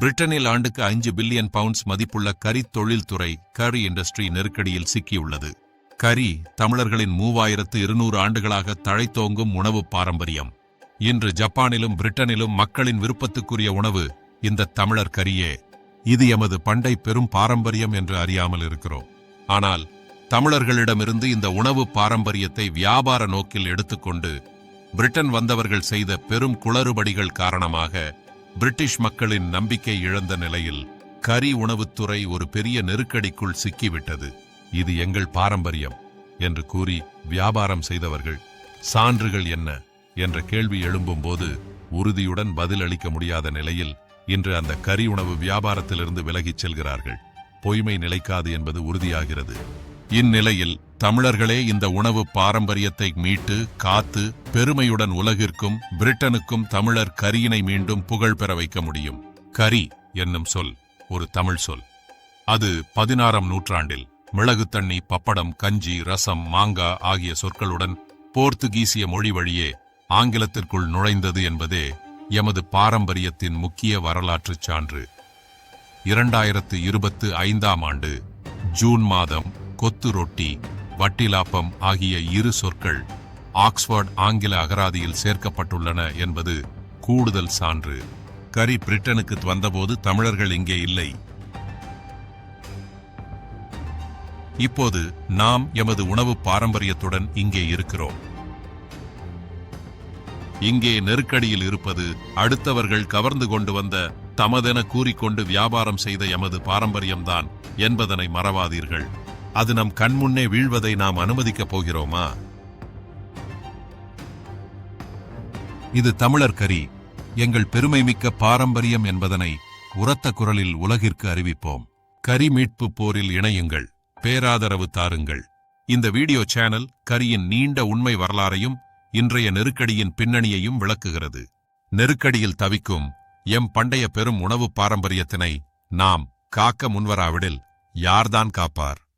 பிரிட்டனில் ஆண்டுக்கு ஐந்து பில்லியன் பவுண்ட்ஸ் மதிப்புள்ள கரி தொழில்துறை கரி இண்டஸ்ட்ரி நெருக்கடியில் சிக்கியுள்ளது. கரி தமிழர்களின் மூவாயிரத்து இருநூறு ஆண்டுகளாக தழைத்தோங்கும் உணவு பாரம்பரியம். இன்று ஜப்பானிலும் பிரிட்டனிலும் மக்களின் விருப்பத்துக்குரிய உணவு இந்த தமிழர் கரியே. இது எமது பண்டை பெரும் பாரம்பரியம் என்று அறியாமல் இருக்கிறோம். ஆனால் தமிழர்களிடமிருந்து இந்த உணவு பாரம்பரியத்தை வியாபார நோக்கில் எடுத்துக்கொண்டு பிரிட்டன் வந்தவர்கள் செய்த பெரும் குளறுபடிகள் காரணமாக பிரிட்டிஷ் மக்களின் நம்பிக்கை இழந்த நிலையில் கரி உணவுத்துறை ஒரு பெரிய நெருக்கடிக்குள் சிக்கிவிட்டது. இது எங்கள் பாரம்பரியம் என்று கூறி வியாபாரம் செய்தவர்கள் சான்றுகள் என்ன? என்ற கேள்வி எழும்பும்போது உறுதியுடன் பதிலளிக்க முடியாத நிலையில் இன்று அந்த கரி உணவு வியாபாரத்திலிருந்து விலகிச் செல்கிறார்கள். பொய்மை நிலைக்காது என்பது உறுதியாகிறது. இந்நிலையில் தமிழர்களே இந்த உணவு பாரம்பரியத்தை மீட்டு காத்து பெருமையுடன் உலகிற்கும் பிரிட்டனுக்கும் தமிழர் கரியினை மீண்டும் புகழ் பெற வைக்க முடியும். கரி என்னும் சொல் ஒரு தமிழ் சொல். அது பதினாறாம் நூற்றாண்டில் மிளகு தண்ணி பப்படம் கஞ்சி ரசம் மாங்கா ஆகிய சொற்களுடன் போர்த்துகீசிய மொழி வழியே ஆங்கிலத்திற்குள் நுழைந்தது என்பதே எமது பாரம்பரியத்தின் முக்கிய வரலாற்றுச் சான்று. இரண்டாயிரத்து இருபத்து ஐந்தாம் ஆண்டு ஜூன் மாதம் கொத்து ரொட்டி வட்டிலாப்பம் ஆகிய இரு சொற்கள் ஆக்ஸ்போர்ட் ஆங்கில அகராதியில் சேர்க்கப்பட்டுள்ளன என்பது கூடுதல் சான்று. கரி பிரிட்டனுக்கு வந்தபோது தமிழர்கள் இங்கே இல்லை. இப்போது நாம் எமது உணவு பாரம்பரியத்துடன் இங்கே இருக்கிறோம். இங்கே நெருக்கடியில் இருப்பது அடுத்தவர்கள் கவர்ந்து கொண்டு வந்த தமதென கூறிக்கொண்டு வியாபாரம் செய்த எமது பாரம்பரியம்தான் என்பதனை மறவாதீர்கள். அது நம் கண்முன்னே வீழ்வதை நாம் அனுமதிக்கப் போகிறோமா? இது தமிழர் கரி. எங்கள் பெருமைமிக்க பாரம்பரியம் என்பதனை உரத்த குரலில் உலகிற்கு அறிவிப்போம். கரி மீட்பு போரில் இணையுங்கள். பேராதரவு தாருங்கள். இந்த வீடியோ சேனல் கரியின் நீண்ட உண்மை வரலாறையும் இன்றைய நெருக்கடியின் பின்னணியையும் விளக்குகிறது. நெருக்கடியில் தவிக்கும் எம் பண்டைய பெரும் உணவு பாரம்பரியத்தினை நாம் காக்க முன்வராவிடில் யார்தான் காப்பார்?